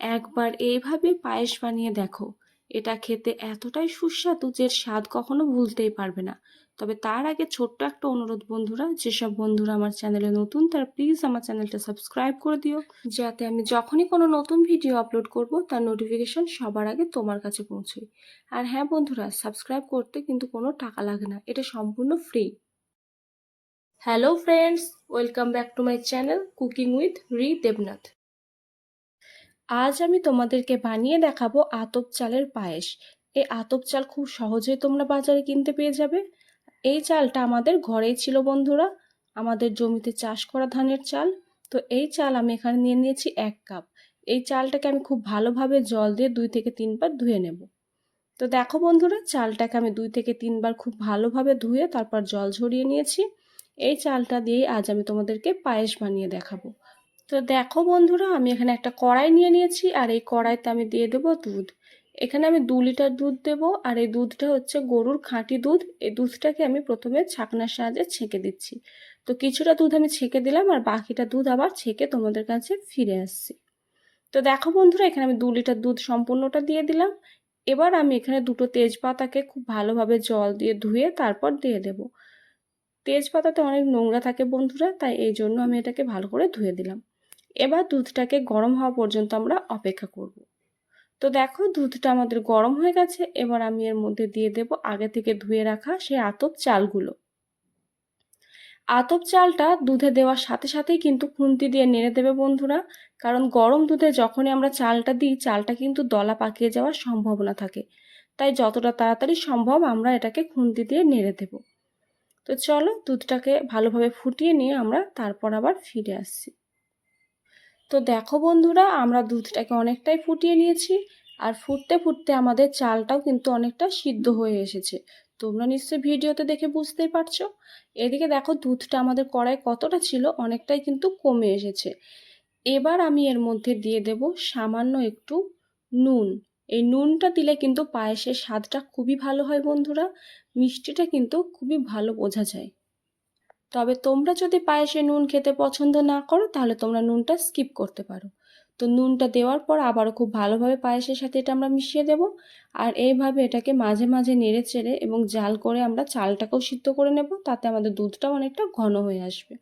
একবার এইভাবে পায়েস বানিয়ে দেখো। এটা খেতে এতটাই সুস্বাদু যে স্বাদ কখনো ভুলতেই পারবে না। তবে তার আগে ছোট্ট একটা অনুরোধ বন্ধুরা, যেসব বন্ধুরা আমার চ্যানেলে নতুন তারা প্লিজ আমার চ্যানেলটা সাবস্ক্রাইব করে দিও। যাতে আমি যখনই কোনো নতুন ভিডিও আপলোড করব, তার নোটিফিকেশন সবার আগে তোমার কাছে পৌঁছয় আর হ্যাঁ বন্ধুরা সাবস্ক্রাইব করতে কিন্তু কোনো টাকা লাগে না, এটা সম্পূর্ণ free hello friends welcome back to my channel cooking with Ri Debnath আজ আমি তোমাদেরকে বানিয়ে দেখাবো আতপ চালের পায়েস। এই আতপ চাল খুব সহজেই তোমরা বাজারে কিনতে পেয়ে যাবে। এই চালটা আমাদের ঘরেই ছিল বন্ধুরা। আমাদের জমিতে চাষ করা ধানের চাল। তো এই চাল আমি এখানে নিয়ে নিয়েছি এক কাপ। এই চালটাকে আমি খুব ভালোভাবে জল দিয়ে দুই থেকে তিনবার ধুয়ে নেব। তো দেখো বন্ধুরা, চালটাকে আমি দুই থেকে তিনবার খুব ভালোভাবে ধুয়ে তারপর জল ঝরিয়ে নিয়েছি। এই চালটা দিয়েই আজ আমি তোমাদেরকে পায়েস বানিয়ে দেখাবো। তো দেখো বন্ধুরা, আমি এখানে একটা কড়াই নিয়ে নিয়েছি, আর এই কড়াইতে আমি দিয়ে দেবো দুধ। এখানে আমি দু লিটার দুধ দেব, আর এই দুধটা হচ্ছে গরুর খাঁটি দুধ। এই দুধটাকে আমি প্রথমে ছাকনার সাহায্যে ছেঁকে দিচ্ছি। তো কিছুটা দুধ আমি ছেঁকে দিলাম, আর বাকিটা দুধ আবার ছেঁকে তোমাদের কাছে ফিরে আসছি। তো দেখো বন্ধুরা, এখানে আমি দু লিটার দুধ সম্পূর্ণটা দিয়ে দিলাম। এবার আমি এখানে দুটো তেজপাতাকে খুব ভালোভাবে জল দিয়ে ধুয়ে তারপর দিয়ে দেব। তেজপাতাতে অনেক নোংরা থাকে বন্ধুরা, তাই এই জন্য আমি এটাকে ভালো করে ধুয়ে দিলাম। এবার দুধটাকে গরম হওয়া পর্যন্ত আমরা অপেক্ষা করব। তো দেখো দুধটা আমাদের গরম হয়ে গেছে, এবার আমি এর মধ্যে দিয়ে দেব আগে থেকে ধুয়ে রাখা সেই আতপ চালগুলো। আতপ চালটা দুধে দেওয়ার সাথে সাথেই কিন্তু খুন্তি দিয়ে নেড়ে দেবে বন্ধুরা, কারণ গরম দুধে যখনই আমরা চালটা দিই, চালটা কিন্তু দলা পাকিয়ে যাওয়ার সম্ভাবনা থাকে। তাই যতটা তাড়াতাড়ি সম্ভব আমরা এটাকে খুন্তি দিয়ে নেড়ে দেব। তো চলো দুধটাকে ভালোভাবে ফুটিয়ে নিয়ে আমরা তারপর আবার ফিরে আসছি। তো দেখো বন্ধুরা, আমরা দুধটাকে অনেকটাই ফুটিয়ে নিয়েছি আর ফুটতে ফুটতে আমাদের চালটাও কিন্তু অনেকটা সিদ্ধ হয়ে এসেছে। তোমরা নিশ্চয়ই ভিডিওতে দেখে বুঝতেই পারছ। এদিকে দেখো দুধটা আমাদের কড়াই কতটা ছিল অনেকটাই কিন্তু কমে এসেছে। এবার আমি এর মধ্যে দিয়ে দেব সামান্য একটু নুন। এই নুনটা দিলে কিন্তু পায়েসের স্বাদটা খুবই ভালো হয় বন্ধুরা। মিষ্টিটা কিন্তু খুবই ভালো বোঝা যায়। তবে তোমরা যদি পায়েসে নুন খেতে পছন্দ না করো, তাহলে তোমরা নুনটা স্কিপ করতে পারো। তো নুনটা দেওয়ার পর আবারও খুব ভালোভাবে পায়েসের সাথে এটা আমরা মিশিয়ে দেব। আর এইভাবে এটাকে মাঝে মাঝে নেড়ে চেড়ে এবং জাল করে আমরা চালটাকেও সিদ্ধ করে নেব, তাতে আমাদের দুধটাও অনেকটা ঘন হয়ে আসবে।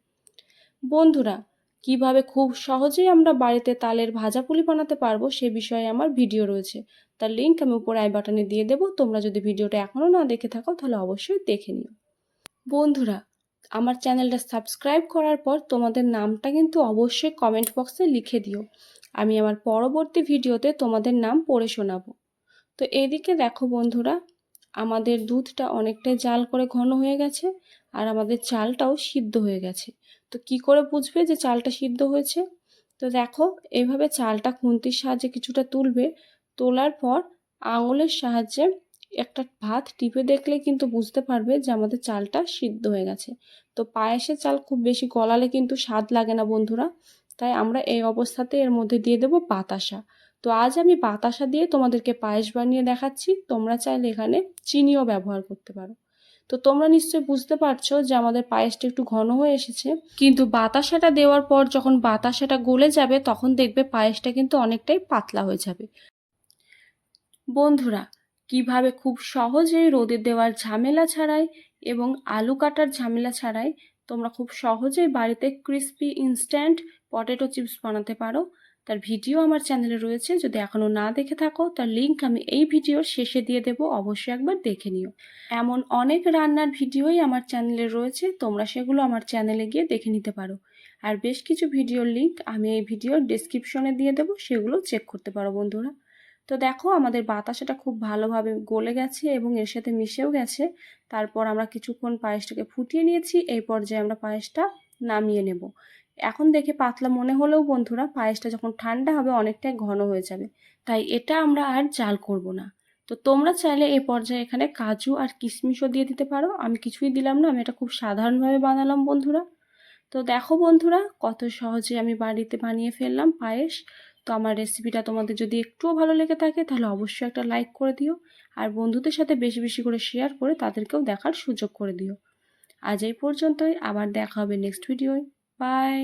বন্ধুরা, কীভাবে খুব সহজেই আমরা বাড়িতে তালের ভাজা পুলি বানাতে পারব সে বিষয়ে আমার ভিডিও রয়েছে। তার লিঙ্ক আমি উপরে আই বাটনে দিয়ে দেবো। তোমরা যদি ভিডিওটা এখনও না দেখে থাকো, তাহলে অবশ্যই দেখে নিও। বন্ধুরা আমার চ্যানেলটা সাবস্ক্রাইব করার পর তোমাদের নামটা কিন্তু অবশ্যই কমেন্ট বক্সে লিখে দিও। আমি আমার পরবর্তী ভিডিওতে তোমাদের নাম পড়ে শোনাবো। তো এদিকে দেখো বন্ধুরা, আমাদের দুধটা অনেকটাই জাল করে ঘন হয়ে গেছে আর আমাদের চালটাও সিদ্ধ হয়ে গেছে। তো কি করে বুঝবে যে চালটা সিদ্ধ হয়েছে? তো দেখো এইভাবে চালটা খুন্তির সাহায্যে কিছুটা তুলবে। তোলার পর আঙুলের সাহায্যে একটা ভাত টিপে দেখলে কিন্তু বুঝতে পারবে যে আমাদের চালটা সিদ্ধ হয়ে গেছে। তো পায়েসের চাল খুব বেশি গলালে কিন্তু স্বাদ লাগে না বন্ধুরা। তাই আমরা এই অবস্থাতে এর মধ্যে দিয়ে দেবো বাতাসা। তো আজ আমি বাতাসা দিয়ে তোমাদেরকে পায়েস বানিয়ে দেখাচ্ছি। তোমরা চাইলে এখানে চিনিও ব্যবহার করতে পারো। তো তোমরা নিশ্চয়ই বুঝতে পারছ যে আমাদের পায়েসটা একটু ঘন হয়ে এসেছে। কিন্তু বাতাসাটা দেওয়ার পর যখন বাতাসাটা গলে যাবে, তখন দেখবে পায়েসটা কিন্তু অনেকটাই পাতলা হয়ে যাবে। বন্ধুরা কীভাবে খুব সহজেই রোদে দেওয়ার ঝামেলা ছাড়াই এবং আলু কাটার ঝামেলা ছাড়াই তোমরা খুব সহজেই বাড়িতে ক্রিস্পি ইনস্ট্যান্ট পটেটো চিপস বানাতে পারো। তার ভিডিও আমার চ্যানেলে রয়েছে, যদি এখনও না দেখে থাকো, তার লিঙ্ক আমি এই ভিডিওর শেষে দিয়ে দেব, অবশ্যই একবার দেখে নিও। এমন অনেক রান্নার ভিডিওই আমার চ্যানেলে রয়েছে, তোমরা সেগুলো আমার চ্যানেলে গিয়ে দেখে নিতে পারো। আর বেশ কিছু ভিডিওর লিঙ্ক আমি এই ভিডিওর ডিসক্রিপশনে দিয়ে দেবো, সেগুলো চেক করতে পারো বন্ধুরা। তো দেখো আমাদের বাতাসাটা খুব ভালোভাবে গলে গেছে এবং এর সাথে মিশেও গেছে। তারপর আমরা কিছুক্ষণ পায়েসটাকে ফুটিয়ে নিয়েছি, এই পর্যায়ে আমরা পায়েসটা নামিয়ে নেব। এখন দেখে পাতলা মনে হলেও বন্ধুরা পায়েসটা যখন ঠান্ডা হবে অনেকটাই ঘন হয়ে যাবে, তাই এটা আমরা আর জাল করব না। তো তোমরা চাইলে এই পর্যায়ে এখানে কাজু আর কিশমিশও দিয়ে দিতে পারো। আমি কিছুই দিলাম না, আমি এটা খুব সাধারণভাবে বানালাম বন্ধুরা। তো দেখো বন্ধুরা কত সহজে আমি বাড়িতে বানিয়ে ফেললাম পায়েস। তো আমার রেসিপিটা তোমাদের যদি একটুও ভালো লেগে থাকে, তাহলে অবশ্যই একটা লাইক করে দিও। আর বন্ধুদের সাথে বেশি বেশি করে শেয়ার করে তাদেরকেও দেখার সুযোগ করে দিও। আজ এই পর্যন্তই, আবার দেখা হবে নেক্সট ভিডিওয় বাই